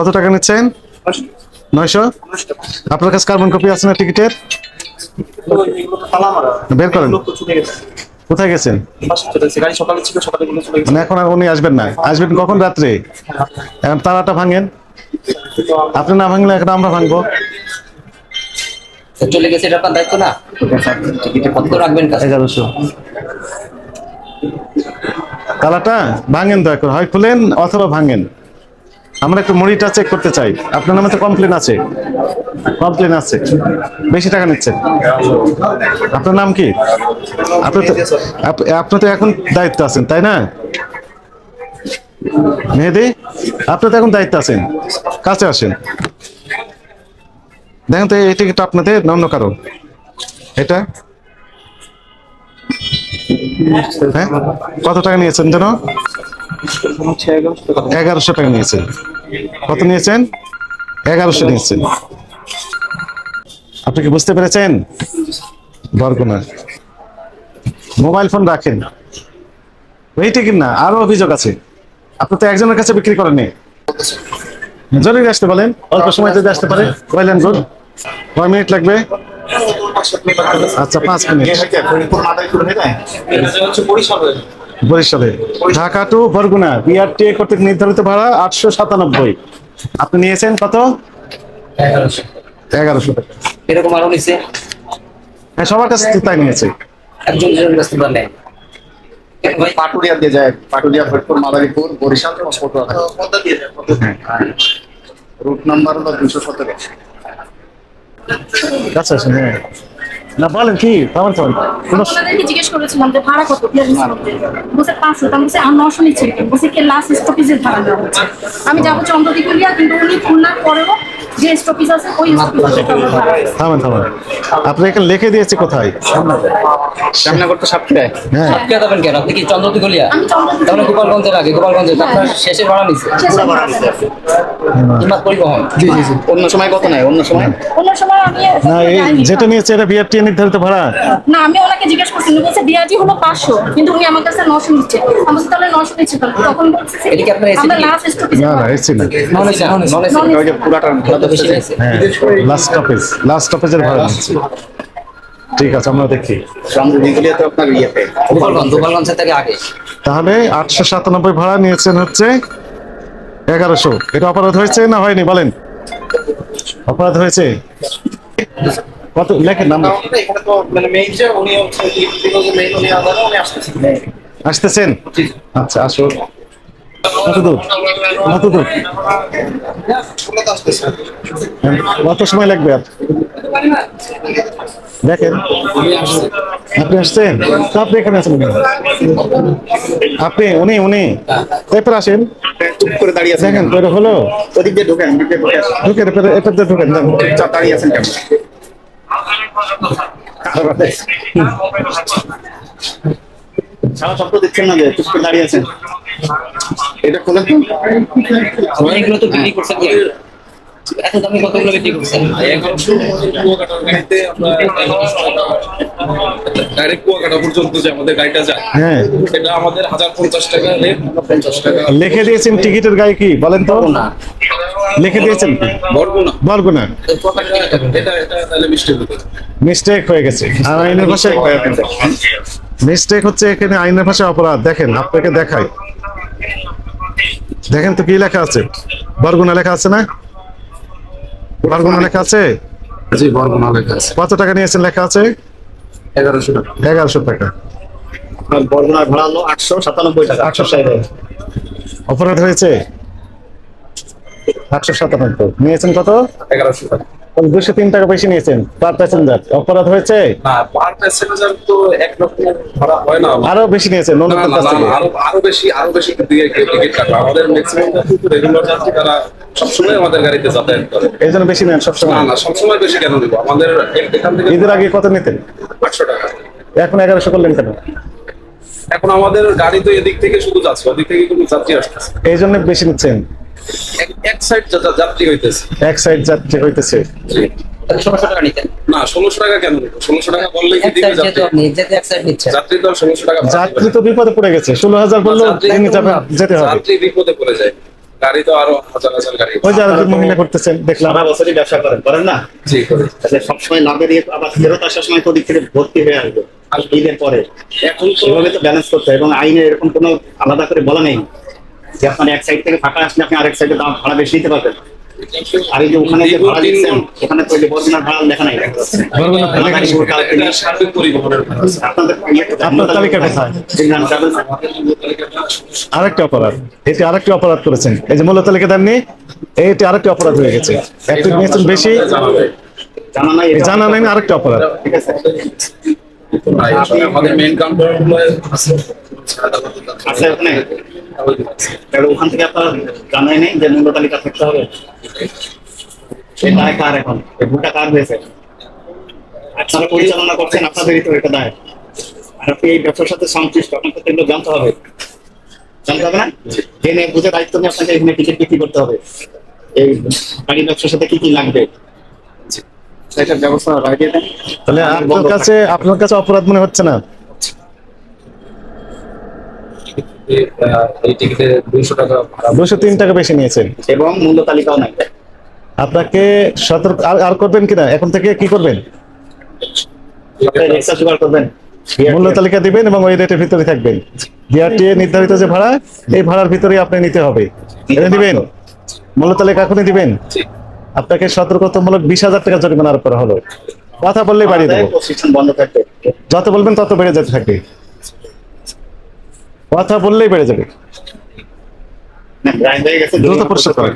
কত টাকা নিচ্ছেন? নয়শো? আপনার কাছে কার্বন কপি আছে না টিকিটের? বের করেন। কোথায় গেছেন? গাড়ি সকালে ছিল সকালে গুলো চলে গেছে মানে এখন আর উনি আসবেন না। আসবেন কখন রাত্রে? এখন তারাটা ভাঙেন। আপনি না ভাঙলে এখন আমরা ভাঙবো। চলে গেছে এটা আপনার দায়িত্ব না? কত রাখবেন এগারোশো। তালাটা ভাঙেন দয়া করে। হয় খুলেন অথবা ভাঙেন। আমরা একটু মুড়িটা চেক করতে চাই। আপনার নামে তো কমপ্লেন আছে। কমপ্লেন আছে। বেশি টাকা নিচ্ছেন। আপনার নাম কি? আপনি তো তো এখন দায়িত্ব আছেন, তাই না? মেহেদি, আপনি তো এখন দায়িত্ব আছেন। কাছে আসেন। দেখেন তো এই টিকিটটা আপনাদের অন্য কারণ। এটা? হ্যাঁ? কত টাকা নিয়েছেন যেন? এগারোশো টাকা নিয়েছেন। কত নিয়েছেন? এগারোশো নিয়েছেন। আপনি কি বুঝতে পেরেছেন? বরগুনা মোবাইল ফোন রাখেন। এই টিকিট না, আরও অভিযোগ আছে। আপনি তো একজনের কাছে বিক্রি করেননি জরুরি আসতে বলেন, অল্প সময় যদি আসতে পারে। বললেন গুড কয় মিনিট লাগবে? আচ্ছা পাঁচ minute. Barishal. Dhaka to Barguna BRT কর্তৃক নির্ধারিত ভাড়া আটশো সাতানব্বই। আপনি নিয়েছেন কত? এগারোশো। টাকা এরকম আরও নিছে হ্যাঁ সবার কাছে তো তাই নিয়েছে। একজন দুজন ব্যস্ত নেয়। পাটুরিয়া দিয়ে যায় পাটুরিয়া ফরিদপুর মাদারীপুর বরিশাল এবং পটুয়া রুট নাম্বার হলো দুশো সতেরো। আচ্ছা আচ্ছা হ্যাঁ। না, বলেন কি কেমন কোনো আপনাদেরকে জিজ্ঞেস করেছিলাম যে ভাড়া কত? বলছে পাঁচশো। আমি বসে আর নশো নিচ্ছে বসে কে লাস্ট স্টপেজে ভাড়া দেওয়া হচ্ছে? আমি যাব চন্দ্রদ্বীপুলিয়া কিন্তু উনি খুলনার পরেও যে আছে ওই। থামেন থামেন। আপনি এখানে লিখে দিয়েছি কোথায়? শ্যামনগর তো সাতক্ষীরায় হ্যাঁ। কে যাবেন কেন? আপনি কি চন্দ্রদী গলিয়া তাহলে গোপালগঞ্জের আগে গোপালগঞ্জের আপনার শেষের ভাড়া নিছে। শেষে ভাড়া আছে। হিমাত পরিবহন। জি জি জি। অন্য সময় কত নাই অন্য সময়? অন্য সময় আমি না এই যেটা নিয়েছে এটা বিআরটি নির্ধারিত ভাড়া? না আমি ওনাকে জিজ্ঞেস করছি উনি বলছে বিআরটি হলো পাঁচশো কিন্তু উনি আমার কাছে নশো নিচ্ছে। আমি বলছি তাহলে নশো নিচ্ছে তখন বলছে এটা কি আপনার এসি আমরা টিকিট? লাস্ট স্টপেজ না না এসছি না। Non AC non AC Non-AC ওই যে পুরাটা বেশি নিছে হ্যাঁ লাস্ট স্টপেজ লাস্ট স্টপেজের ভাড়া নিচ্ছি। ঠিক আছে আমরা দেখি। তাহলে আটশো সাতানব্বই ভাড়া নিয়েছেন হচ্ছে এগারোশো। এটা অপরাধ হয়েছে না হয়নি? বলেন। অপরাধ হয়েছে? কত? লেখেন নাম এখানে তো মানে মেইন যে উনি হচ্ছে মেইন উনি আলাদা উনি আসতেছেন। আসতেছেন? আচ্ছা আসো কত সময় লাগবে? আর দেখেন। আপনি আসছেন? আপনি এখানে কেন? আপনি উনি উনি। এরপর আসেন। চুপ করে দাঁড়িয়ে আছেন দেখেন কেন? হলো? ওদিক দিয়ে ঢোকেন ঢুকে আসেন। এরপর দিয়ে ঢুকেন দাঁড়িয়ে আছেন কেন? সারা শব্দ দিচ্ছেন না যে চুপ করে দাঁড়িয়ে আছেন। এটা খোলেন তো এগুলো তো বিক্রি করছেন কি এত দামি কতগুলো বিক্রি করছেন ডাইরেক্ট কুয়াকাটা পর্যন্ত যে আমাদের গাড়িটা যায় হ্যাঁ। এটা আমাদের হাজার পঞ্চাশ টাকা রেট পঞ্চাশ টাকা। লিখে দিয়েছেন টিকিটের গায়ে কি? বলেন তো। লিখে দিয়েছেন বরগুনা। এটা এটা তাহলে মিষ্টি মিস্টেক হয়ে গেছে। আর আইনের ভাষায় মিস্টেক হচ্ছে এখানে আইনের ভাষায় অপরাধ। দেখেন আপনাকে দেখাই। দেখেন তো কি লেখা আছে? বরগুনা লেখা আছে না? বরগুনা লেখা আছে? জি বরগুনা লেখা আছে। কত টাকা নিয়েছেন লেখা আছে? এগারোশো টাকা। এগারোশো টাকা। বরগুনার ভাড়া হলো আটশো সাতানব্বই টাকা আটশো ষাট অপরাধ হয়েছে? আটশো সাতানব্বই। নিয়েছেন কত? এগারোশো টাকা। দুশো তিন টাকা বেশি নিয়েছেন পার প্যাসেঞ্জার অপরাধ হয়েছে? হয় আরও বেশি নিয়েছেন না, কাছ থেকে আরও আরও বেশি আরও বেশি টিকিট কাটা। আমাদের ম্যাক্সিমাম রেগুলার যাত্রী তারা সবসময় আমাদের গাড়িতে যাতায়াত করে। এই জন্য বেশি নেন সবসময়? না সবসময় বেশি কেন দিব আমাদের এখান থেকে ঈদের আগে কত নিতেন? আটশো টাকা। এখন এগারোশো করলেন কেন? এখন আমাদের গাড়ি তো এদিক থেকে শুধু যাচ্ছে ওদিক থেকে কোনো যাত্রী আসতেছে। এই জন্য বেশি নিচ্ছেন। এক- এক সাইড যাত্রী হইতেছে। এক সাইড যাত্রী হইতেছে। ষোলোশো টাকা নিতেন। না ষোলোশো টাকা কেন ষোলোশো টাকা বললে কি এক দিবে সাইড যেহেতু যাত্রী? আপনি যেতে এক সাইড নিচ্ছেন। যাত্রী তো ষোলোশো টাকা যাত্রী তো বিপদে পড়ে গেছে। ষোলো হাজার বলল যেতে হবে। যাত্রী বিপদে পড়ে যায়। গাড়ি তো আরও হাজার হাজার গাড়ি। ওই যে মহিলা করতেছেন দেখলাম। সারা বছরই ব্যবসা করেন করেন না? জি করি। তাহলে সবসময় আবার ফেরত আসার সময় তো ওদিক থেকে ভর্তি হয়ে আসবে। আর ঈদের পরে। এখন তো সেভাবে তো ব্যালেন্স করতে হয় এবং আইনে এরকম কোনো আলাদা করে বলা নেই। যে আপনার এক সাইড থেকে ফাঁকা আসলে আপনি আরেক সাইডে দাম ভাড়া বেশি নিতে পারবেন। আর এই যে ওখানে যে ভাড়া দিচ্ছেন ওখানে তো ভাড়া লেখা নাই। এটা। আপনাদের আরেকটা অপরাধ। এটি আরেকটি অপরাধ করেছেন। এই যে মূল্য তালিকা দেননি এইটি আরেকটি অপরাধ হয়ে গেছে। একটু নিয়েছেন বেশি। জানা নাই জানা নেই আরেকটা অপরাধ। ঠিক আছে। আমাদের মেইন কাউন্টার আছে। আছে তাহলে ওখান থেকে আপনার জানাই নেই যে মূল্য তালিকা থাকতে হবে। দায় কার এখন? এই ভুলটা কার হয়েছে? আপনারা পরিচালনা করছেন আপনাদেরই তো এটা দায়। আর আপনি এই ব্যবসার সাথে সংশ্লিষ্ট, আপনাকে তো জানতে হবে। জানতে হবে না? জেনে বুঝে দায়িত্ব নিয়ে আপনাকে এখানে টিকিট বিক্রি করতে হবে। এই গাড়ি ব্যবসার সাথে কি কি লাগবে? সেটার ব্যবস্থা লাগিয়ে দেন। তাহলে আপনার কাছে আপনার কাছে অপরাধ মনে হচ্ছে না? এই টিকিটে দুইশো টাকা ভাড়া দুশো তিন টাকা বেশি নিয়েছেন। এবং মূল্য তালিকাও নাই। আপনাকে সতর্ক আর করবেন কিনা? এখন থেকে কি করবেন? মূল্য তালিকা দিবেন এবং ওই রেটের ভিতরে থাকবেন। ডিআরটিএ নির্ধারিত যে ভাড়া এই ভাড়ার ভিতরে আপনি নিতে হবে। দিবেন? মূল্য তালিকা এখনই দিবেন? আপনাকে সতর্কতামূলক বিশ হাজার টাকা জরিমানা আরোপ করা হলো। কথা বললেই বাড়িয়ে দেবো। যত বলবেন তত বেড়ে যেতে থাকবে। কথা বললেই বেড়ে যাবে। দ্রুত পরিশোধ করেন